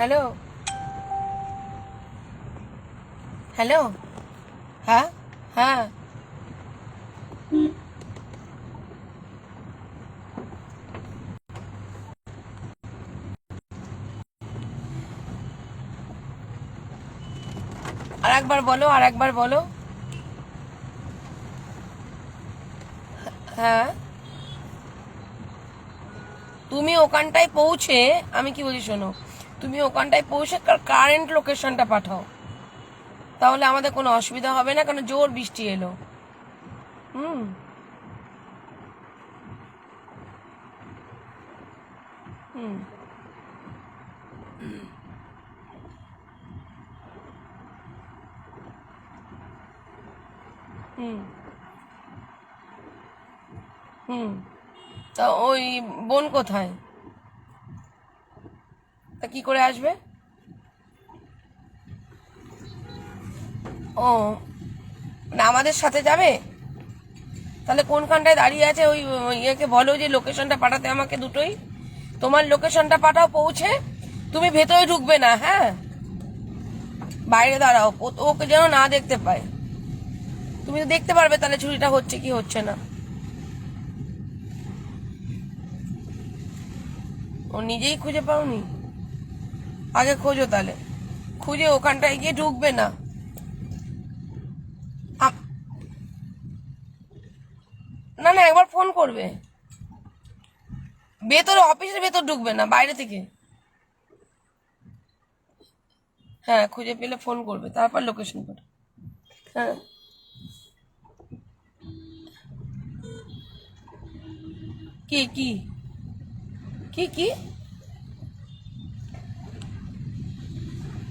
Hello? Hello? হ্যাঁ? হ্যাঁ? আর একবার বলো আর একবার বলো। হ্যাঁ? তুমি ওখানটায় পৌঁছে, আমি কি বলি শোনো তুমি ওখানটায় পৌঁছে কারেন্ট লোকেশনটা পাঠাও। তাহলে আমাদের কোনো অসুবিধা হবে না, কারণ জোর বৃষ্টি এলো। হুম। হুম। হুম। হুম। তা ওই বোন কোথায়? তা কি করে আসবে? ও, না আমাদের সাথে যাবে? তাহলে কোনখানটায় দাঁড়িয়ে আছে ওই ইয়েকে বলো যে লোকেশনটা পাঠাতে আমাকে দুটোই? তোমার লোকেশনটা পাঠাও, পৌঁছে। তুমি ভেতরে ঢুকবে না হ্যাঁ? বাইরে দাঁড়াও ওকে যেন না দেখতে পায়। তুমি তো দেখতে পারবে তাহলে ছুরিটা হচ্ছে কি হচ্ছে না। ও নিজেই খুঁজে পাওনি? আগে খোঁজো তাহলে। খুঁজে ওখানটায় গিয়ে ঢুকবে না। না না, একবার ফোন করবে। ভেতরে, অফিসের ভেতর ঢুকবে না, বাইরে থেকে। হ্যাঁ খুঁজে পেলে ফোন করবে, তারপর লোকেশন পাঠাবে। হ্যাঁ। কি কি? কি কি?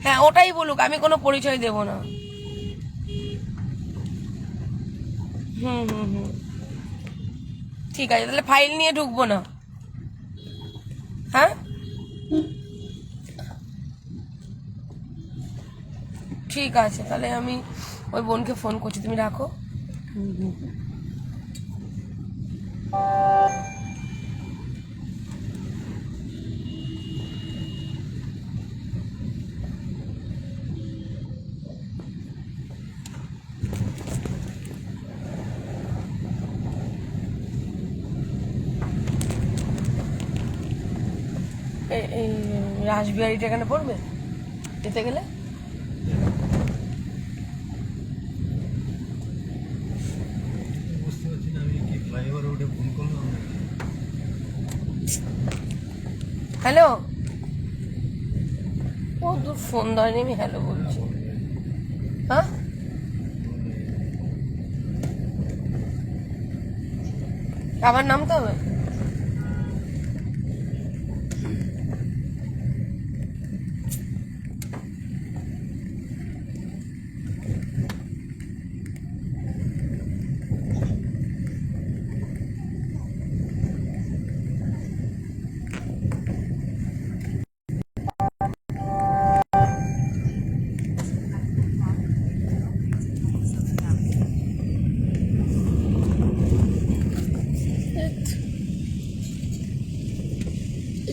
হ্যাঁ ওটাই বলুক, আমি কোনো পরিচয় দেব না। হুম হুম হুম। ঠিক আছে, তাহলে ফাইল নিয়ে ঢুকবো না। হ্যাঁ? ঠিক আছে, তাহলে আমি ওই বোনকে ফোন করছি, তুমি রাখো। হুম হুম এই- এই রাসবিহারিটা এখানে পড়বে? যেতে গেলে? হ্যালো ও দূর ফোন ধরেনি আমি হ্যালো বলছি। হ্যাঁ? আবার নামতে হবে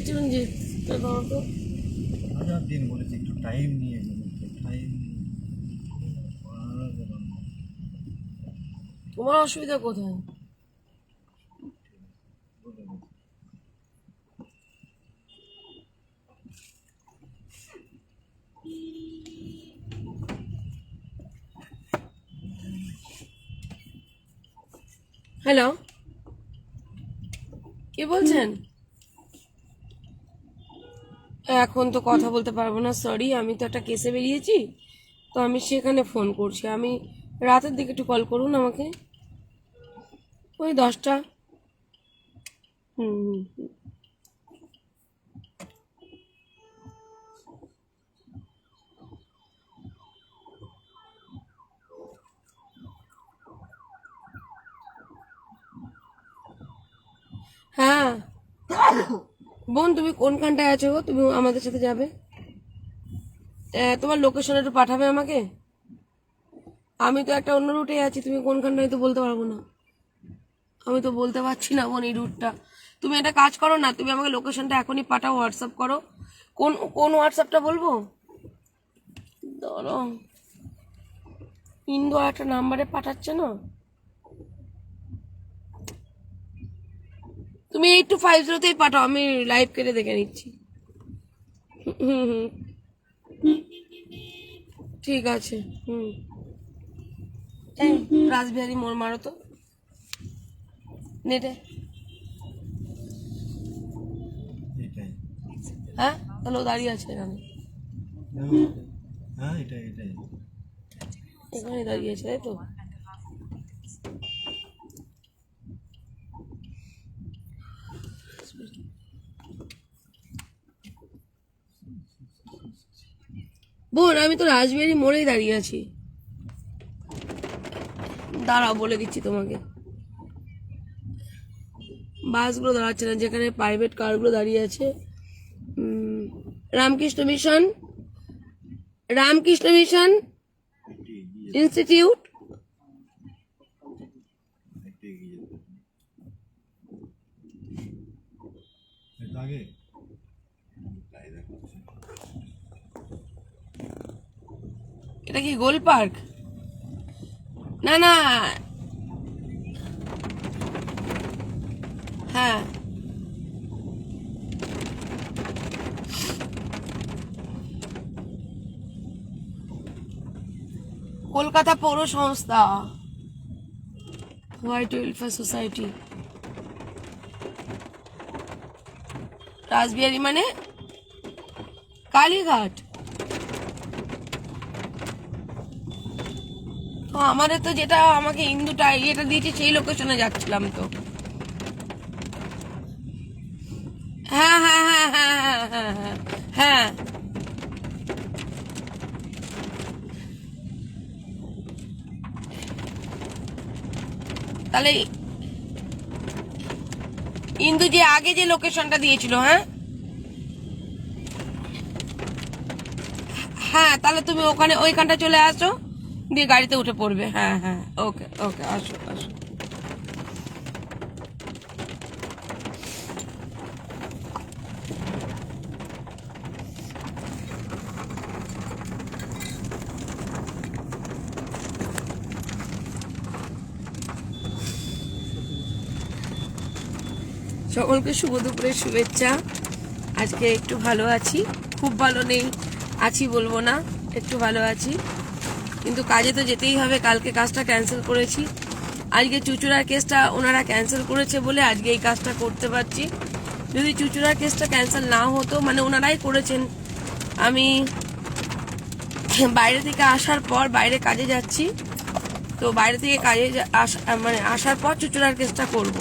চিরঞ্জিত বাবা তো হাজার দিন বলেছি একটু টাইম নিয়ে টাইম তোমার অসুবিধা কোথায়? হ্যালো? কে বলছেন? এখন তো কথা বলতে পারব না সরি আমি তো একটা কেসে বেরিয়েছি, তো আমি সেখানে ফোন করছি। আমি রাতের দিকে একটু কল করুন আমাকে। ওই দশটা। হুম। হ্যাঁ। বোন তুমি কোনখানটায় আছো গো? তুমি আমাদের সাথে যাবে। তোমার লোকেশন একটু পাঠাবে আমাকে? আমি তো একটা অন্য রুটে আছি তুমি কোনখানটায় তো বলতে পারব না। আমি তো বলতে পারছি না বোন এই রুটটা। তুমি একটা কাজ করো না, তুমি আমাকে লোকেশনটা এখনই পাঠাও হোয়াটসঅ্যাপ করো। কোন কোন হোয়াটসঅ্যাপটা বলব? ধরো ইন্দু আর একটা নাম্বারে পাঠাচ্ছে না? তুমি এইট টু ফাইভ জিরোতেই পাঠাও, আমি লাইভ কেটে দেখে নিচ্ছি। হুম হুম ঠিক আছে, হুম। রাসবিহারি মোড় মারো তো। নেটে। হ্যাঁ? তাহলে ও দাঁড়িয়ে আছে এখানে। হ্যাঁ এটাই এটাই। এখানে দাঁড়িয়ে আছে তাই তো? বোন আমি তো রাজবিহারি মোড়েই দাঁড়িয়ে আছি। দাঁড়াও বলে দিচ্ছি তোমাকে। বাসগুলো দাঁড়াচ্ছে না, যেখানে প্রাইভেট কারগুলো দাঁড়িয়ে আছে। Ramakrishna Mission Ramakrishna Mission Institute এটা কি গোল পার্ক? না না হ্যাঁ। কলকাতা পৌর সংস্থা হোয়াইট ওয়েলফেয়ার সোসাইটি। রাসবিহারি মানে কালীঘাট। তো আমাদের তো যেটা আমাকে ইন্দুটা ইয়েটা দিয়েছে সেই লোকেশনে যাচ্ছিলাম তো। তাহলে ইন্দু যে আগে যে লোকেশনটা দিয়েছিল হ্যাঁ? হ্যাঁ তাহলে তুমি ওখানে, ওইখানটা চলে আসো, দিয়ে গাড়িতে উঠে পড়বে। হ্যাঁ হ্যাঁ ওকে ওকে, আসো আসো। সকলকে শুভ দুপুরের শুভেচ্ছা। আজকে একটু ভালো আছি। খুব ভালো নেই, আছি বলব না, একটু ভালো আছি। কিন্তু কাজে তো যেতেই হবে, কালকে কাজটা ক্যান্সেল করেছি। আজকে চুচুড়ার কেসটা ওনারা ক্যান্সেল করেছে বলে আজকে এই কাজটা করতে পারছি। যদি চুচুড়ার কেসটা ক্যান্সেল না হতো মানে ওনারাই করেছেন। আমি বাইরে থেকে আসার পর বাইরে কাজে যাচ্ছি। তো বাইরে থেকে কাজে মানে আসার পর চুচুড়ার কেসটা করব।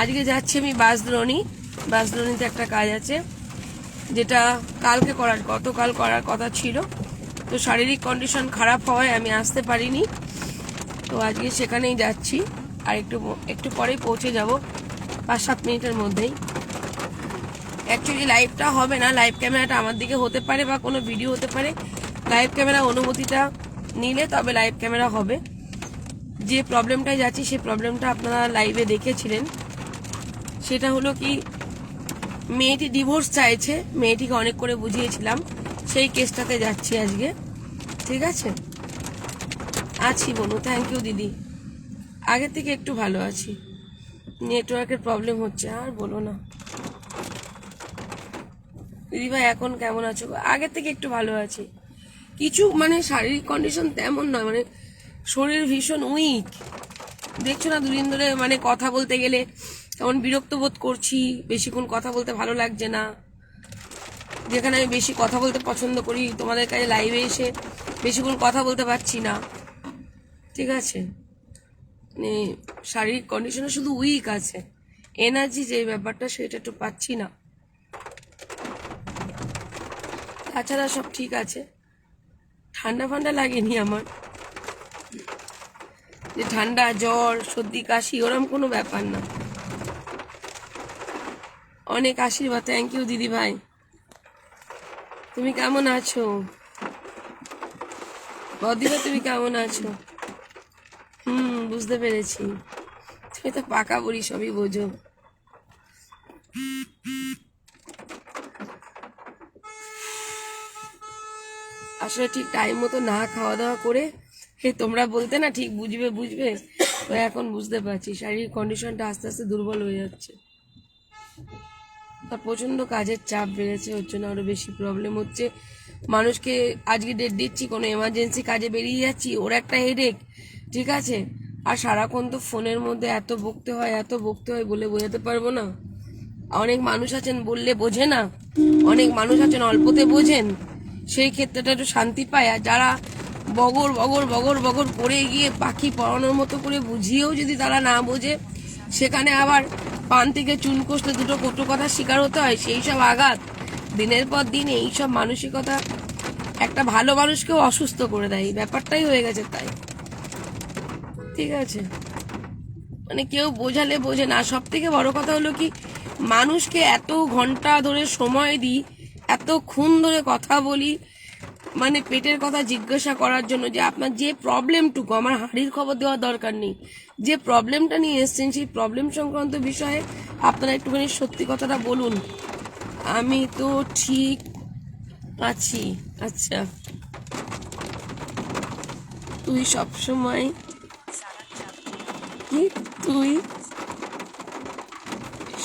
আজকে যাচ্ছি আমি বাসদ্রোণী। বাসদ্রোণীতে একটা কাজ আছে, যেটা কালকে করার, গতকাল করার কথা ছিল। তো শারীরিক কন্ডিশন খারাপ হওয়ায় আমি আসতে পারিনি। তো আজকে সেখানেই যাচ্ছি। আর একটু একটু পরেই পৌঁছে যাব, পাঁচ সাত মিনিটের মধ্যেই। অ্যাকচুয়ালি লাইভটা হবে না লাইভ ক্যামেরাটা আমার দিকে হতে পারে বা কোনো ভিডিও হতে পারে। লাইভ ক্যামেরা অনুমতিটা নিলে তবে লাইভ ক্যামেরা হবে। যে প্রবলেমটায় যাচ্ছি সেই প্রবলেমটা আপনারা লাইভে দেখেছিলেন। সেটা হলো কি, মেয়েটি ডিভোর্স চাইছে, মেয়েটিকে অনেক করে বুঝিয়েছিলাম, সেই কেসটাতে যাচ্ছি আজকে। ঠিক আছে? আছি বনু থ্যাংক ইউ দিদি। আগের থেকে একটু ভালো আছি। নেটওয়ার্কের প্রবলেম হচ্ছে, আর বলো না। দিদি ভাই, এখন কেমন আছো? আগের থেকে একটু ভালো আছি। কিছু মানে শারীরিক কন্ডিশন তেমন নয় মানে শরীর ভীষণ উইক দেখছ না দুদিন ধরে মানে কথা বলতে গেলে কেমন বিরক্ত বোধ করছি, বেশিক্ষণ কথা বলতে ভালো লাগছে না। যেখানে আমি বেশি কথা বলতে পছন্দ করি, তোমাদের কাছে লাইভে এসে বেশিক্ষণ কথা বলতে পারছি না। ঠিক আছে? মানে শারীরিক কন্ডিশনে শুধু উইক আছে। এনার্জি যে ব্যাপারটা, সেটা একটু পাচ্ছি না। তাছাড়া সব ঠিক আছে। ঠান্ডা ফান্ডা লাগেনি আমার? যে ঠান্ডা, জ্বর, সর্দি, কাশি, ওরম কোনো ব্যাপার না। অনেক আশীর্বাদ। থ্যাংক ইউ দিদি ভাই। তুমি কেমন আছো? বদিবা তুমি কেমন আছো? হুম, বুঝতে পেরেছি। তুমি তো পাকা বলি সবই বোঝো। আসলে ঠিক টাইম মতো না খাওয়া দাওয়া করে, হে, তোমরা বলতে না ঠিক বুঝবে বুঝবে এখন বুঝতে পারছি। শারীরিক কন্ডিশনটা আস্তে আস্তে দুর্বল হয়ে যাচ্ছে। আর প্রচণ্ড কাজের চাপ বেড়েছে, ওর জন্য আরও বেশি প্রবলেম হচ্ছে। মানুষকে আজকে ডেট দিচ্ছি, কোনো এমার্জেন্সি কাজে বেরিয়ে যাচ্ছি, ওর একটা হেডেক ঠিক আছে? আর সারাক্ষণ তো ফোনের মধ্যে এত বকতে হয়, এত বকতে হয় বলে বোঝাতে পারব না। অনেক মানুষ আছেন বললে বোঝে না, অনেক মানুষ আছেন অল্পতে বোঝেন। সেই ক্ষেত্রেটা একটু শান্তি পায়, আর যারা বগর বগর বগর বগর করে গিয়ে পাখি পড়ানোর মতো করে বুঝিয়েও যদি তারা না বোঝে, সেখানে আবার পান থেকে চুন কষলে দুটো কটু কথা শিকার হতে হয়, সেই সব আঘাত। দিনের পর দিন এই সব মানসিকতা একটা ভালো মানুষকেও অসুস্থ করে দেয় ব্যাপারটাই হয়ে গেছে তাই। ঠিক আছে। মানে কেউ বোঝালে বোঝে না সব থেকে বড় কথা হলো কি, মানুষকে এত ঘণ্টা ধরে সময় দিই এতক্ষণ ধরে কথা বলি মানে পেটের কথা জিজ্ঞাসা করার জন্য যে আপনার যে প্রবলেমটুকু, আমার হাড়ির খবর দেওয়ার দরকার নেই। যে প্রবলেমটা নিয়ে এসছেন, সেই প্রবলেম সংক্রান্ত বিষয়ে আপনারা একটুখানি সত্যি কথাটা বলুন। আমি তো ঠিক আছি। আচ্ছা। তুই সবসময় কি? তুই?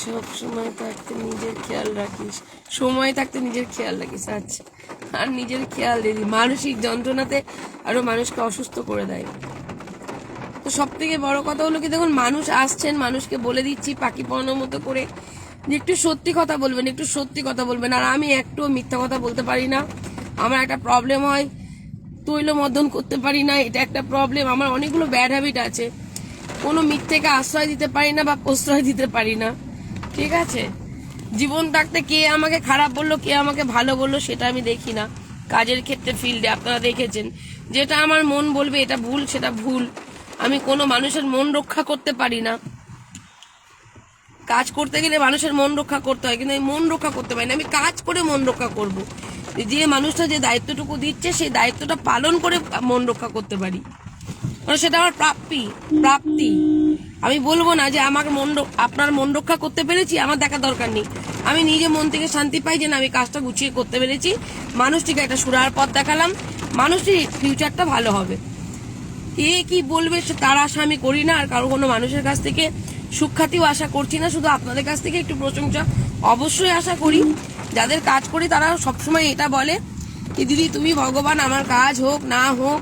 সব সময় থাকতে নিজের খেয়াল রাখিস। সময় থাকতে নিজের খেয়াল রাখিস আচ্ছা। আর নিজের খেয়াল দিদি মানসিক যন্ত্রণাতে আরও মানুষকে অসুস্থ করে দেয়। তো সব থেকে বড় কথা হলো কি, দেখুন, মানুষ আসছেন, মানুষকে বলে দিচ্ছি, পাখি পড়ানোর মতো করে। যে একটু সত্যি কথা বলবেন, একটু সত্যি কথা বলবেন। আর আমি একটু মিথ্যা কথা বলতে পারি না। আমার একটা প্রবলেম হয় তৈল মর্দন করতে পারি না, এটা একটা প্রবলেম আমার অনেকগুলো ব্যাড হ্যাবিট আছে। কোনো মিথ্যেকে আশ্রয় দিতে পারি না বা প্রশ্রয় দিতে পারি না। ঠিক আছে? জীবন থাকতে কে আমাকে খারাপ বলল, কে আমাকে ভালো বলল, সেটা আমি দেখি না। কাজের ক্ষেত্রে ফিল্ডে আপনারা দেখেছেন। যেটা আমার মন বলবে, এটা ভুল, সেটা ভুল। আমি কোনো মানুষের মন রক্ষা করতে পারি না। কাজ করতে গেলে মানুষের মন রক্ষা করতে হয়, কিন্তু আমি মন রক্ষা করতে পারি না। আমি কাজ করে মন রক্ষা করব। যে মানুষটা যে দায়িত্বটুকু দিচ্ছে, সেই দায়িত্বটা পালন করে মন রক্ষা করতে পারি। মানে সেটা আমার প্রাপ্তি প্রাপ্তি। আমি বলব না যে আমার মন আপনার মন রক্ষা করতে পেরেছি, আমার দেখা দরকার নেই। আমি নিজে মন থেকে শান্তি পাই যে না, আমি কাজটা গুছিয়ে করতে পেরেছি। মানুষটিকে একটা সুরার পথ দেখালাম। মানুষটির ফিউচারটা ভালো হবে। কে কি বলবে তার আশা আমি করি না, আর কারও কোনো মানুষের কাছ থেকে সুখ্যাতিও আশা করছি না। শুধু আপনাদের কাছ থেকে একটু প্রশংসা অবশ্যই আশা করি। যাদের কাজ করি তারা সবসময় এটা বলে যে, দিদি, তুমি ভগবান, আমার কাজ হোক, না হোক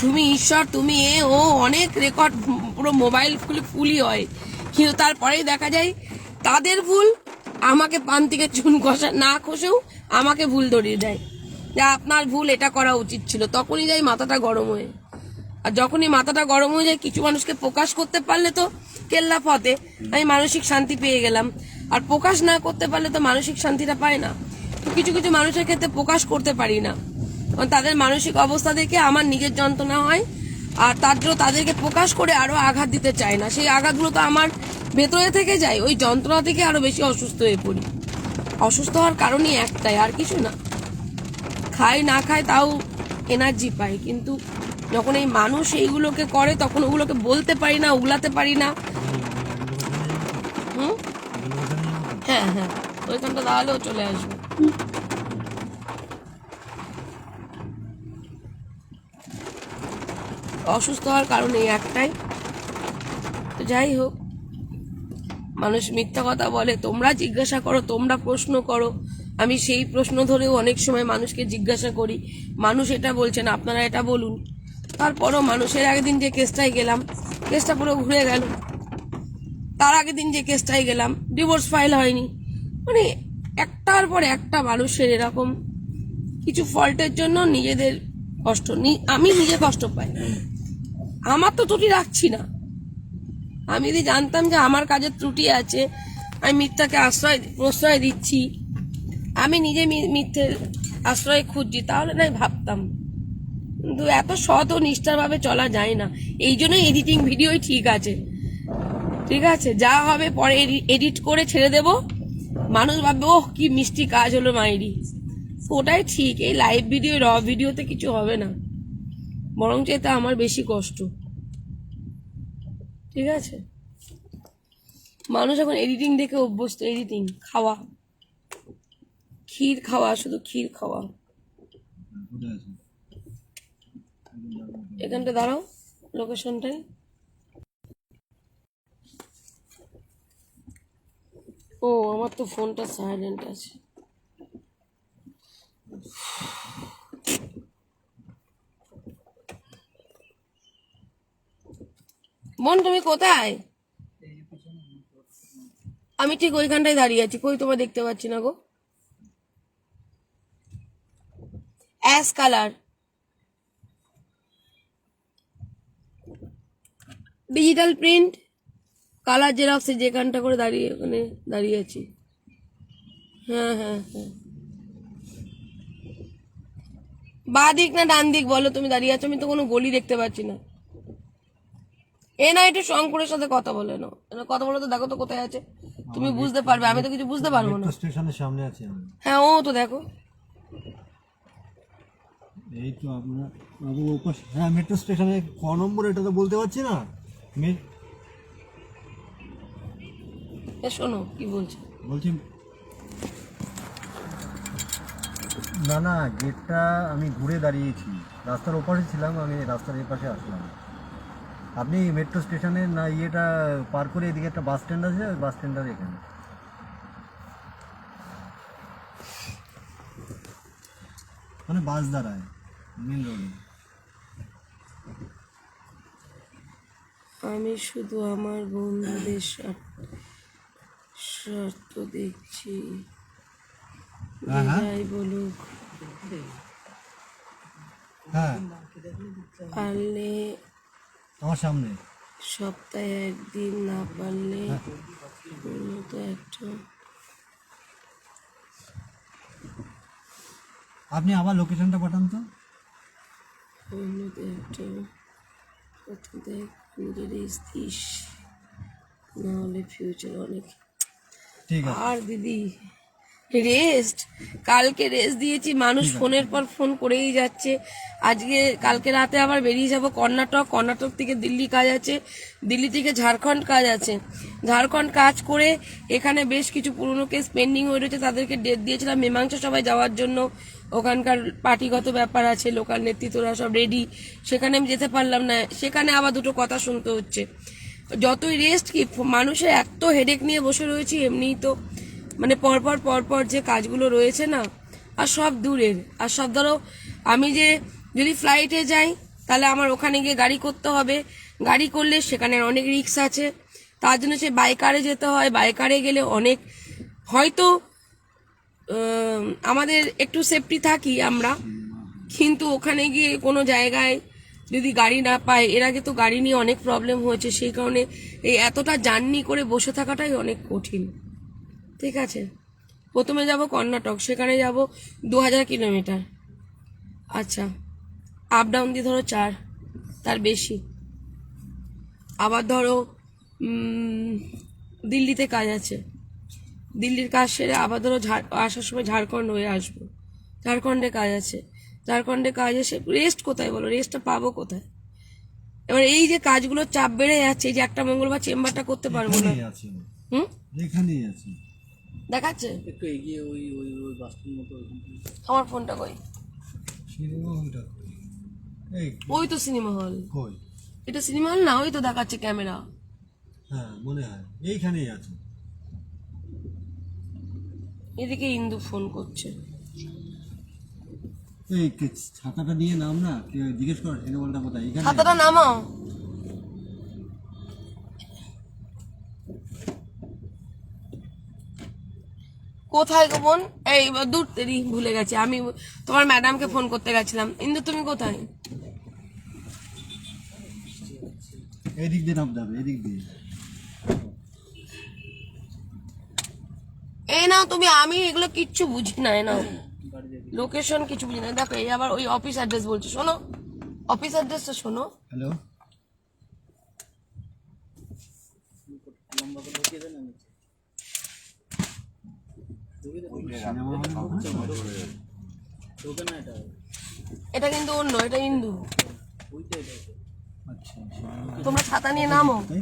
তুমি ঈশ্বর, তুমি এ, ও, অনেক রেকর্ড পুরো মোবাইল ফুলে ফুলই হয়। কিন্তু তারপরেই দেখা যায়, তাদের ভুল, আমাকে পান থেকে চুন কষা, না কষেও আমাকে ভুল ধরিয়ে দেয়। যে আপনার ভুল, এটা করা উচিত ছিল। তখনই যাই মাথাটা গরম হয়ে। আর যখনই মাথাটা গরম হয়ে যায়, কিছু মানুষকে প্রকাশ করতে পারলে তো কেল্লা ফতে আমি মানসিক শান্তি পেয়ে গেলাম। আর প্রকাশ না করতে পারলে তো মানসিক শান্তিটা পায় না। তো কিছু কিছু মানুষের ক্ষেত্রে প্রকাশ করতে পারি না। তাদের মানসিক অবস্থা দেখে আমার নিজের যন্ত্রণা হয়। আর তার জন্য তাদেরকে প্রকাশ করে আরও আঘাত দিতে চায় না। সেই আঘাতগুলো তো আমার ভেতরে থেকে যায়। ওই যন্ত্রণা থেকে আরও বেশি অসুস্থ হয়ে পড়ি। অসুস্থ হওয়ার কারণই একটাই, আর কিছু না। খাই না খাই তাও এনার্জি পাই কিন্তু যখন এই মানুষ এইগুলোকে করে, তখন ওগুলোকে বলতে পারি না, উগলাতে পারি না। হুম? হ্যাঁ হ্যাঁ। ওইখানটা দাঁড়ালেও চলে আসবে। অসুস্থ হওয়ার কারণ এই একটাই। তো যাই হোক, মানুষ মিথ্যা কথা বলে, তোমরা জিজ্ঞাসা করো, তোমরা প্রশ্ন করো। আমি সেই প্রশ্ন ধরেও অনেক সময় মানুষকে জিজ্ঞাসা করি, মানুষ এটা বলছেন আপনারা এটা বলুন। তারপরও মানুষের আগের দিন যে কেসটায় গেলাম, কেসটা পুরো ঘুরে গেল। তার আগের দিন যে কেসটায় গেলাম, ডিভোর্স ফাইল হয়নি। মানে একটার পর একটা মানুষের এরকম কিছু ফল্টের জন্য নিজেদের কষ্ট আমি নিজে কষ্ট পাই। আমার তো ত্রুটি রাখছি না। আমি যদি জানতাম যে আমার কাজের ত্রুটি আছে, আমি মিথ্যাকে আশ্রয়, প্রশ্রয় দিচ্ছি, আমি নিজে মি- মিথ্যের আশ্রয় খুঁজছি, তাহলে নাই ভাবতাম। কিন্তু এত সৎ ও নিষ্ঠাভাবে চলা যায় না। এই জন্যই এডিটিং ভিডিওই ঠিক আছে। ঠিক আছে? যা হবে পরে এডিট করে ছেড়ে দেব। মানুষ ভাববে, ওহ, কি মিষ্টি কাজ হলো মাইরি। ওটাই ঠিক। এই লাইভ ভিডিও র ভিডিওতে কিছু হবে না। বরং এটা আমার বেশি কষ্ট। ঠিক আছে? মানুষ এখন এডিটিং দেখে অভ্যস্ত এডিটিং খাওয়া। ক্ষীর খাওয়া, শুধু ক্ষীর খাওয়া। এখানটা দাঁড়াও লোকেশনটাই ও, আমার তো ফোনটা সাইলেন্ট আছে। বোন তুমি কোথায়? আমি ঠিক ওইখানটায় দাঁড়িয়ে আছি, কই তোমার দেখতে পাচ্ছি না গো। Ash colour digital print colour জেরক্সে যেখানটা করে দাঁড়িয়ে, ওখানে দাঁড়িয়ে আছি। হ্যাঁ হ্যাঁ হ্যাঁ। বা দিক না ডান দিক বলো, তুমি দাঁড়িয়ে আছো, আমি তো কোনো গলি দেখতে পাচ্ছি না। এ না একটু শঙ্করের সাথে কথা বলে না এনা কথা বলে তো দেখো তো কোথায় আছে। তুমি বুঝতে পারবে আমি তো কিছু বুঝতে পারব না। স্টেশনের সামনে আছি আমি। হ্যাঁ ও তো দেখো। এই তো আপনার বাবু ওপাশ হ্যাঁ মেট্রো স্টেশনে ক নম্বর এটা তো বলতে পারছি না। মে- এ শোনো কি বলছে? বলছি না না গেটটা আমি ঘুরে দাঁড়িয়েছি। রাস্তার ওপাশে ছিলাম আমি রাস্তার এপাশে আসলাম। আপনি মেট্রো স্টেশনের না ইয়েটা পার করে এদিকে একটা বাস স্ট্যান্ড আছে ওই বাস স্ট্যান্ডের এখানে। মানে বাস দাঁড়ায় মেন রোডে আমি শুধু আমার বন্ধুদের স্বার্থ- দেখছি। হ্যাঁ, হ্যাঁ। বলুক। হ্যাঁ। পারলে আমার সামনে। সপ্তাহে একদিন না পারলে একটা আপনি আবার লোকেশনটা পাঠান তো। উন্নত একটা প্রথম দেখ নিজের দিস নাহলে ফিউচার অনেক ঠিক আছে। আর দিদি রেস্ট কালকে রেস্ট দিয়েছি মানুষ ফোনের পর ফোন করেই যাচ্ছে। আজকে কালকে রাতে আবার বেরিয়ে যাব কর্ণাটক কর্ণাটক থেকে দিল্লি কাজ আছে দিল্লি থেকে ঝাড়খণ্ড কাজ আছে। ঝাড়খণ্ড কাজ করে এখানে বেশ কিছু পুরনো কেস পেন্ডিং হয়ে রয়েছে তাদেরকে ডেট দিয়েছিলাম মীমাংসা সবাই যাওয়ার জন্য। ওখানকার পার্টিগত ব্যাপার আছে লোকাল নেতৃত্বরা সব রেডি সেখানে আমি যেতে পারলাম না সেখানে আবার দুটো কথা শুনতে হচ্ছে। যতই রেস্ট কি মানুষের এত হেডেক নিয়ে বসে রয়েছি এমনিই তো মানে পরপর পরপর যে কাজগুলো রয়েছে না, আর সব দূরের। আর সব ধরো, আমি যে যদি ফ্লাইটে যাই, তাহলে আমার ওখানে গিয়ে গাড়ি করতে হবে। গাড়ি করলে সেখানে অনেক রিক্স আছে। তার জন্য সে বাইকারে যেতে হয়। বাইকারে গেলে অনেক, হয়তো আমাদের একটু সেফটি থাকি আমরা। কিন্তু ওখানে গিয়ে কোনো জায়গায় যদি গাড়ি না পাই এর আগে তো গাড়ি নিয়ে অনেক প্রবলেম হয়েছে। সেই কারণে এই এতটা জার্নি করে বসে থাকাটাই অনেক কঠিন। ঠিক আছে। প্রথমে যাব কর্ণাটক সেখানে যাব দু হাজার কিলোমিটার। আচ্ছা আপ ডাউন দিয়ে ধরো চার তার বেশি। আবার ধরো দিল্লিতে কাজ আছে। দিল্লির কাজ সেরে আবার ধরো ঝাড় আসার সময় ঝাড়খণ্ড হয়ে আসব। ঝাড়খণ্ডে কাজ আছে। ঝাড়খণ্ডে কাজ এসে রেস্ট কোথায় বলো? রেস্টটা পাবো কোথায়? এবার এই যে কাজগুলো চাপ বেড়ে যাচ্ছে যে একটা মঙ্গলবার চেম্বারটা করতে পারব না। হুম? এখানেই আছে। দেখাচ্ছে? একটু এগিয়ে ওই ওই ওই বাসটির মতো আমার ফোনটা কই? সিনেমা হলটা ওই তো সিনেমা হল। কই? এটা সিনেমা হল না? ওই তো দেখাচ্ছে ক্যামেরা। হ্যাঁ মনে হয়। এইখানেই আছে। এদিকে ইন্দু ফোন করছে। এই ছাতাটা নিয়ে নাম না? জিজ্ঞেস কর সিনেমা হলটা কোথায়? এখানে খাতাটা নামাও। কোথায় গো বোন? এই দূর তেরি ভুলে গেছি। আমি তোমার ম্যাডামকে ফোন করতে গেছিলাম। ইন্দু তুমি কোথায়? এদিক দিয়ে হবে এদিক দিয়ে। এই নাও তুমি আমি এগুলো কিচ্ছু বুঝি না এই নাও। লোকেশন কিছু বুঝি না। দেখো এই আবার ওই অফিস অ্যাড্রেস বলছে। শোনো অফিস অ্যাড্রেসটা শোনো। হ্যালো লম্বা করে ঢুকিয়ে দেন আমি সিনেমা হল ঢোকে না এটা? এটা কিন্তু অন্য এটা এটা? আচ্ছা তোমরা ছাতা নিয়ে নামো। তাই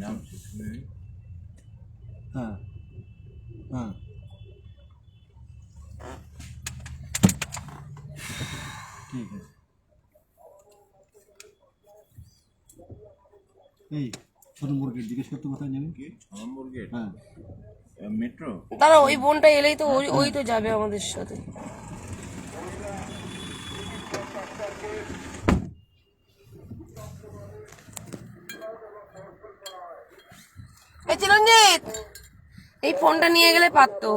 হ্যাঁ হ্যাঁ। ঠিক আছে। এই ছ নম্বর গেট জিজ্ঞেস করতে কোথায় যাবেন নম্বর গেট হ্যাঁ। মেট্রো? দাঁড়া, ওই বোনটা এলেই তো, ওই ওই তো যাবে আমাদের সাথে। এই চিরঞ্জিত! এই ফোনটা নিয়ে গেলে পারতো।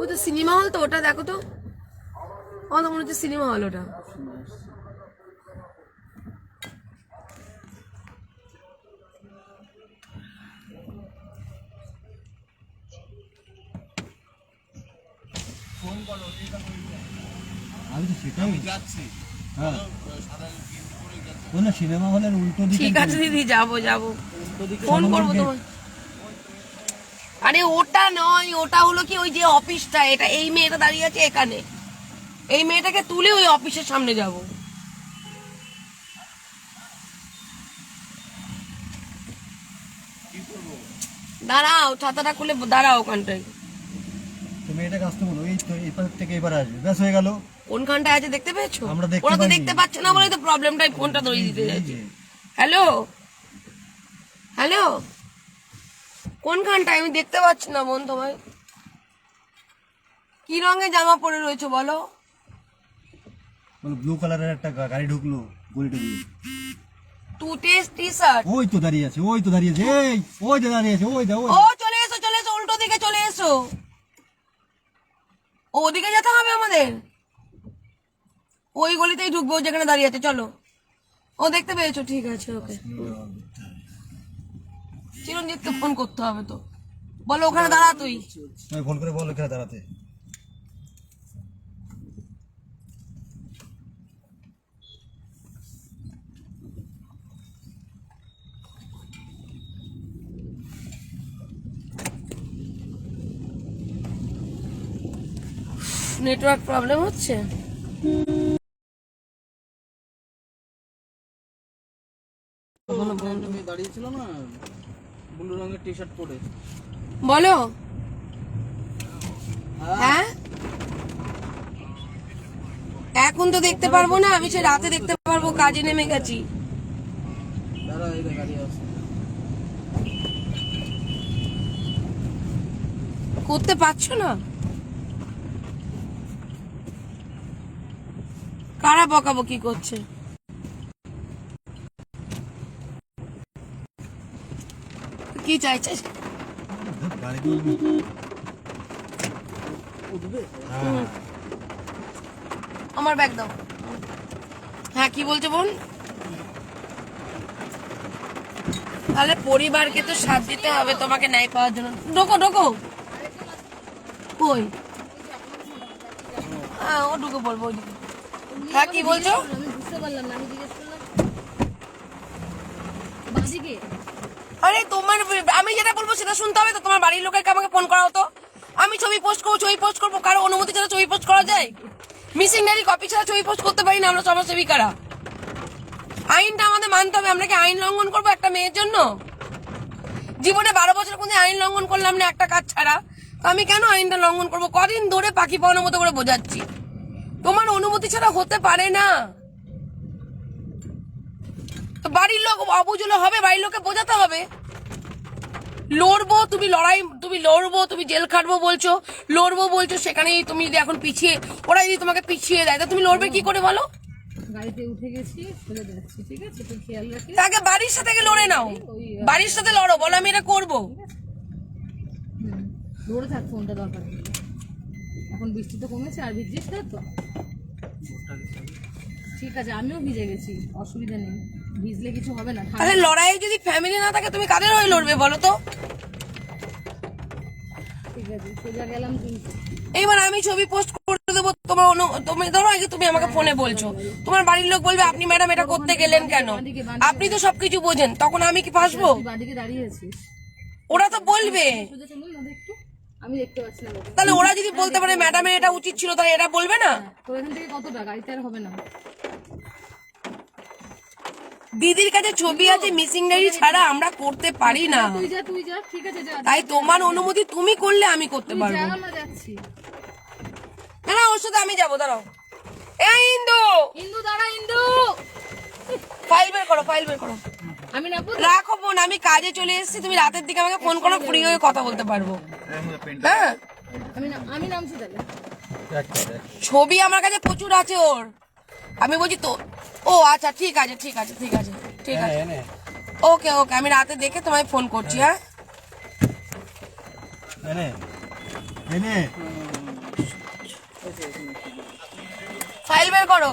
ওই তো সিনেমা হল তো, ওটা দেখো তো। আমার তো মনে হচ্ছে সিনেমা হল ওটা। আমি তো সেটাই যাচ্ছি। হ্যাঁ। না সিনেমা হলের উল্টো দিকে ঠিক আছে দিদি যাব যাব। ফোন করব তোমার আরে ওটা নয় ওটা হলো কি ওই যে অফিসটা এটা এই মেয়েটা দাঁড়িয়ে আছে এখানে। এই মেয়েটাকে তুলে ওই অফিসের সামনে যাব। দাঁড়াও ছাতাটা খুলে দাঁড়াও ওখানটায়। আসতে বলো এই তো এই পাশ থেকে এবার আসবে। ব্যাস হয়ে গেল। কোনখানটায় আছে দেখতে পেয়েছ? আমরা দেখতে ওরা তো দেখতে পাচ্ছে না বলেই তো প্রবলেমটাই ফোনটা ধরিয়ে দিতে যাচ্ছে হ্যালো হ্যালো কোনখানটায়? আমি দেখতে পাচ্ছি না বোন তোমায় কি রঙের জামা পরে রয়েছে বলো? বলো কালারের একটা গাড়ি ঢুকলো গলিটা দিয়ে টু টেস্ট টি শার্ট ওই তো দাঁড়িয়ে আছে ওই তো দাঁড়িয়ে আছে এই ওই তো দাঁড়িয়ে আছে ওই দা ওই ও চলে এসো চলে এসো উল্টো দিকে চলে এসো। ওদিকে যেতে হবে আমাদের। ওই গলিতেই ঢুকবো যেখানে দাঁড়িয়ে আছে, চলো। ও দেখতে পেয়েছ, ঠিক আছে, ওকে। চিরঞ্জিতকে ফোন করতে হবে তো। বলো, ওখানে দাঁড়া তুই। ফোন করে বল, ওখানে দাঁড়াতে। নেটওয়ার্ক প্রবলেম হচ্ছে? ব্লু বলো। হ্যাঁ? এখন তো দেখতে পারব না আমি সে রাতে দেখতে পারব কাজে নেমে গেছি। করতে পারছ না? কারা বকাবকি করছে? কি চাইছে? গাড়ি দিয়ে উঠবে আমার ব্যাগ দাও। হ্যাঁ কি বলছো বোন তাহলে পরিবারকে তো সাথ দিতে হবে, তোমাকে ন্যায় পাওয়ার জন্য। ঢোকো ঢোকো। কই? হ্যাঁ ও ঢুকে বলব ওইদিকে। হ্যাঁ কি বলছো? আরে তোমার আমি যেটা বলব সেটা শুনতে হবে তো, তোমার বাড়ির লোকের আমাকে ফোন করা হতো আমি ছবি পোস্ট করব, ছবি পোস্ট করব, কারও অনুমতি ছাড়া ছবি পোস্ট করা যায়? মিসিং ডায়েরি কপি ছাড়া ছবি পোস্ট করতে পারি না আমরা সমাজসেবিকারা আইনটা আমাদের মানতে হবে, আমরা কি আইন লঙ্ঘন করব একটা মেয়ের জন্য? জীবনে বারো বছর কোন আইন লঙ্ঘন করলাম না একটা কাজ ছাড়া। তো আমি কেন আইনটা লঙ্ঘন করব? কদিন ধরে পাখি পাওয়ানোর মতো করে বোঝাচ্ছি। তোমার অনুমতি ছাড়া হতে পারে না। বাড়ির লোক অবুঝলো হবে বাড়ির লোককে বোঝাতে হবে। লড়বো তুমি লড়াই তুমি লড়বো তুমি জেল খাটবো বলছো। লড়বো বলছো সেখানেই তুমি যদি এখন পিছিয়ে ওরা যদি তোমাকে পিছিয়ে দেয় তা তুমি লড়বে কি করে বলো? গাড়িতে উঠে গেছি চলে যাচ্ছি ঠিক আছে? তুই খেয়াল রাখিস তাকে বাড়ির সাথে গিয়ে লড়ে নাও। বাড়ির সাথে লড়ো বলো আমি এটা করব। ধরে থাক ফোনটা দরকার। এখন বৃষ্টি তো কমেছে আর ভিজিস না তো। ঠিক আছে আমিও ভিজে গেছি অসুবিধা নেই। ভিজলে কিছু হবে না তাহলে লড়াই যদি ফ্যামিলি না থাকে তুমি কাদের হয়ে লড়বে বলো তো? ঠিক আছে সোজা গেলাম এইবার আমি ছবি পোস্ট করে দেবো তোমার অনু- তুমি ধরো আগে তুমি আমাকে ফোনে বলছো। তোমার বাড়ির লোক বলবে আপনি ম্যাডাম এটা করতে গেলেন কেন? আপনি তো সবকিছু বোঝেন তখন আমি কি ফাঁসবো? ওরা তো বলবে সোজা চলুন না একটু আমি দেখতে পাচ্ছি না তাহলে ওরা যদি বলতে পারে ম্যাডামের এটা উচিত ছিল তাহলে এটা বলবে না? তো এখান থেকে কতটা গাড়িতে আর হবে না। দিদির কাছে ছবি আছে মিসিং ডায়েরি ছাড়া আমরা করতে পারি না। তুই যা তুই যা ঠিক আছে যা। তাই তোমার অনুমতি তুমি করলে আমি করতে পারব। আমরা যাচ্ছি। না না ওর সাথে আমি যাব দাঁড়াও। এই ইন্দু! ইন্দু দাঁড়া ইন্দু! ফাইল বের করো ফাইল বের করো? রাখো বোন আমি কাজে চলে এসেছি তুমি রাতের দিকে আমাকে ফোন করো ফ্রি হয়ে কথা বলতে পারব। হ্যাঁ? আমি নাম- আমি নামছি তাহলে। ছবি আমার কাছে প্রচুর আছে ওর। আমি বলছি তো ও আচ্ছা ঠিক আছে ঠিক আছে ঠিক আছে ঠিক আছে। ওকে ওকে আমি রাতে দেখে তোমায় ফোন করছি হ্যাঁ? ফাইল বের করো।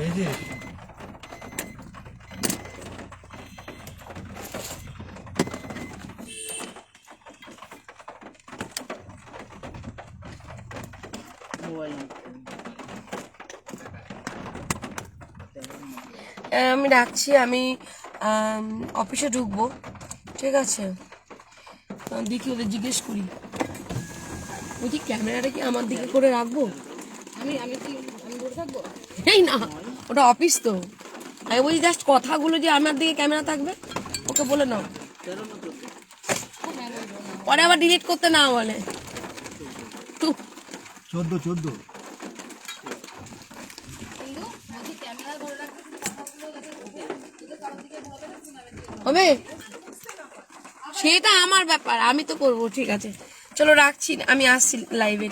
মোবাইল আমি রাখছি আমি অফিসে ঢুকবো, ঠিক আছে? দেখি ওদের জিজ্ঞেস করি। বলছি, ক্যামেরাটা কি আমার দিকে করে রাখব? আমি আমি কি, আমি বসে থাকব? এই না! ওটা অফিস তো। আমি বলছি জাস্ট কথাগুলো যে আমার দিকে ক্যামেরা থাকবে ওকে বলে নাও। পরে আবার ডিলিট করতে না বলে। চোদ্দ চোদ্দ। হবে? সেটা আমার ব্যাপার আমি তো করব ঠিক আছে। চলো রাখছি আমি আসছি লাইভে